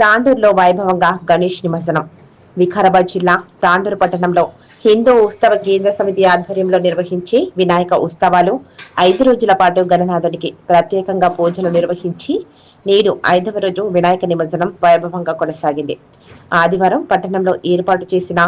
తాండూరులో వైభవంగా గణేష్ నిమజ్జనం. వికారాబాద్ జిల్లా తాండూరు పట్టణంలో హిందూ ఉత్సవ కేంద్ర సమితి ఆధ్వర్యంలో నిర్వహించే వినాయక ఉత్సవాలు ఐదు రోజుల పాటు గణనాథుడికి ప్రత్యేకంగా పూజలు నిర్వహించి నేడు ఐదవ రోజు వినాయక నిమజ్జనం వైభవంగా కొనసాగింది. ఆదివారం పట్టణంలో ఏర్పాటు చేసిన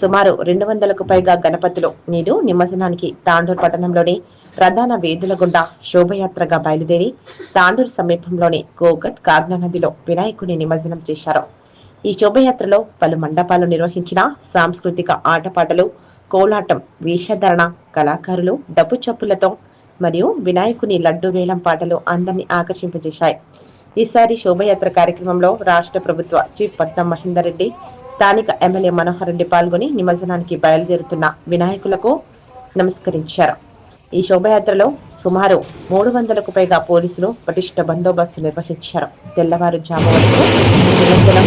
సుమారు రెండు వందలకు పైగా గణపతులు నేడు నిమజ్జనానికి తాండూర్ పట్టణంలోని ప్రధాన వేదుల గుండా శోభయాత్రగా బయలుదేరి తాండూర్ సమీపంలోని గోగట్ కాగ్నా నదిలో వినాయకుని నిమజ్జనం చేశారు. ఈ శోభయాత్రలో పలు మండపాలు నిర్వహించిన సాంస్కృతిక ఆటపాటలు కోలాటం వేషధారణ కళాకారులు డబ్బు చప్పులతో మరియు వినాయకుని లడ్డు వేలం పాటలు అందరినీ ఆకర్షింపజేశాయి. ఈసారి శోభయాత్ర కార్యక్రమంలో రాష్ట్ర ప్రభుత్వ చీఫ్ పట్నం మహేందర్ రెడ్డి స్థానిక ఎమ్మెల్యే మనోహర్ రెడ్డి పాల్గొని నిమజ్జనానికి బయలుదేరుతున్న వినాయకులకు నమస్కరించారు. ఈ శోభయాత్రలో సుమారు మూడు వందలకు పైగా పోలీసులు పటిష్ట బందోబస్తు నిర్వహించారు. తెల్లవారుజాము వరకు నిమజ్జనం